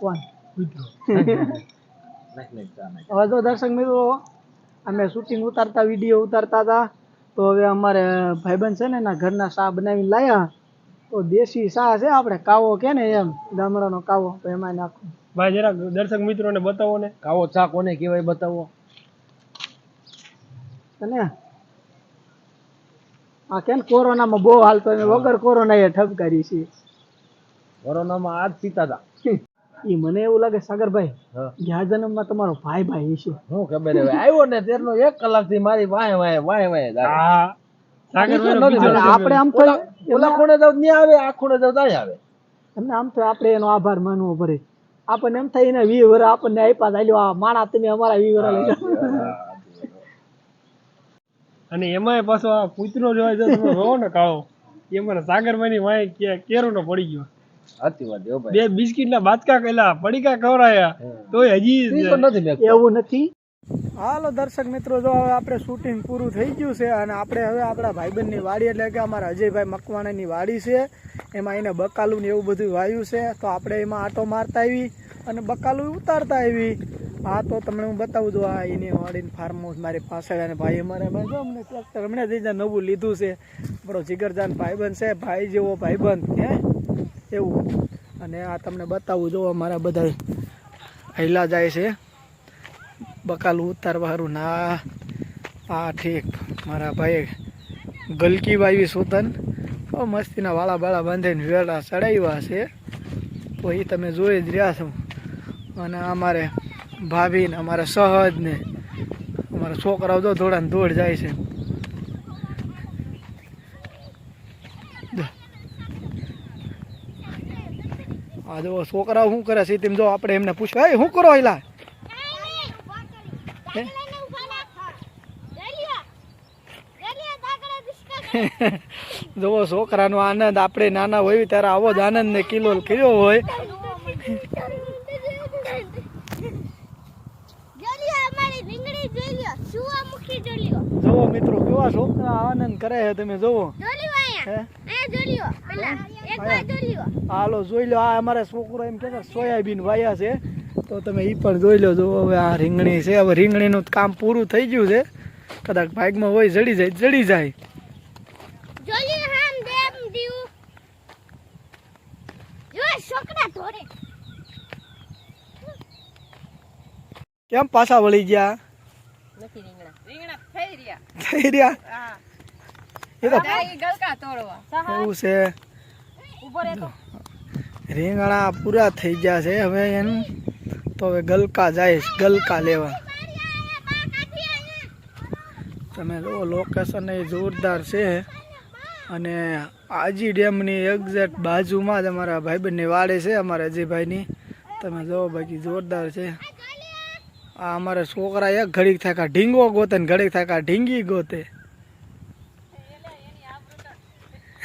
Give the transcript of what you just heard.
કોણ કૂતરો હવે તો દર્શક મિત્રો અમે શૂટિંગ ઉતારતા વીડિયો ઉતારતા હતા. તો હવે અમારે ભાઈબંધ છે ને એના ઘરના શાહ બનાવીને લાયા. તો દેશી શાહ છે આપણે? કાવો કે ને એમ? ગામડાનો કાવો. તો એમાં નાખો. ભાઈ જરાક દર્શક મિત્રોને બતાવો ને. કાવો ચા કોને કહેવાય બતાવો? અને? આ કેમ કોરોનામાં બહુ હાલતો ને? વગર કોરોના એ ઠપ કરી છે. કોરોનામાં આ જ પીતા હતા. ઈ મને એવું લાગે સાગરભાઈ. ગયા જન્મમાં તમારો ભાઈ ભાઈ છે હું ખબર હવે? આવ્યો ને તેરનો એક કલાકથી મારી વાય વાય વાય વાય હા આપણે આમ તો ઓલા ખૂણે જાવ નહીં આવે આ ખૂણે જાવ ત્યાં આવે. એમને આમ તો આપણે એનો આભાર માનવો પડે. આપણને એમ થાય એને વી વર આપણને આપ્યા ચાલ્યો આ માણા તમે અમારા વી વર લઈ અને એમાંય પાછો આ કૂતરો જોવા જો તમે જોવો ને કાળો. સાગરભાઈ સાગરભાઈની વાય કેરો નો પડી ગયો. સાચી વાત હો ભાઈ. બે બિસ્કિટ ના બાચકા કરેલા પડીકા ખવરાયા તો હજી એવું નથી? હાલો દર્શક મિત્રો જો હવે આપણે શૂટિંગ પૂરું થઈ ગયું છે અને આપણે હવે આપણા ભાઈબંધની વાડી એટલે કે અમારા અજયભાઈ મકવાણાની વાડી છે એમાં એને બકાલું ને એવું બધું વાયું છે તો આપણે એમાં આટો મારતા આવી અને બકાલું ઉતારતા આવી. હા તો તમને હું બતાવું છું આ એની વાડીની ફાર્મ હાઉસ મારી પાછળ અને ભાઈ અમારે ભાઈ જો અમને ટ્રેક્ટર હમણાં જઈને નવું લીધું છે. આપણો જીગરજાન ભાઈબંધ છે ભાઈ જેવો ભાઈબંધ હે? એવું. અને આ તમને બતાવું જો અમારા બધા હૈલા જાય છે. બકાલું ઉતારવા હારું ના આ ઠીક મારા ભાઈએ ગલકી વાવી સુતન. મસ્તીના વાળા બાળા બાંધીને વેળા ચડાવ્યા છે. તો એ તમે જોઈ જ રહ્યા છો. અને અમારે ભાભીને, અમારે અમારા સહજ અમારા છોકરાઓ જો ધોળાને દોડ જાય છે. આ જો છોકરાઓ શું કરે છે? તેમ જો આપણે એમને પૂછવા એ શું કરો એલા? જુઓ છોકરાનો આનંદ આપણે નાના હોય ત્યારે આવો જ આનંદ ને કિલો કર્યો હોય જોવો મિત્રો કેવા છોકરા આનંદ કરે છે તમે જુઓ. હે? હાલો જોઈ લો આ અમારા છોકરો એમ કે સોયાબીન વાયા છે. તો તમે એ પણ જોઈ લો જો હવે આ રીંગણી છે. હવે રીંગણીનું કામ પૂરું થઈ ગયું છે. કદાચ ભાગમાં હોય જડી જાય જડી જાય. કેમ પાછા વળી ગયા? થઈ રહ્યા. એ તો એવું છે. રીંગણા પૂરા થઈ ગયા છે. હવે એમ તો હવે ગલકા જાય ગલકા લેવા. તમે જુઓ લોકેશન એ જોરદાર છે. અને આજી ડેમની એક્ઝેક્ટ બાજુમાં જ અમારા ભાઈબંધની વાડે છે અમારા અજયભાઈની. તમે જુઓ બાકી જોરદાર છે. આ અમારા છોકરા એક ઘડીક થાય કા ઢીંગો ગોતે ને ઘડીક થાય કા ઢીંગી ગોતે.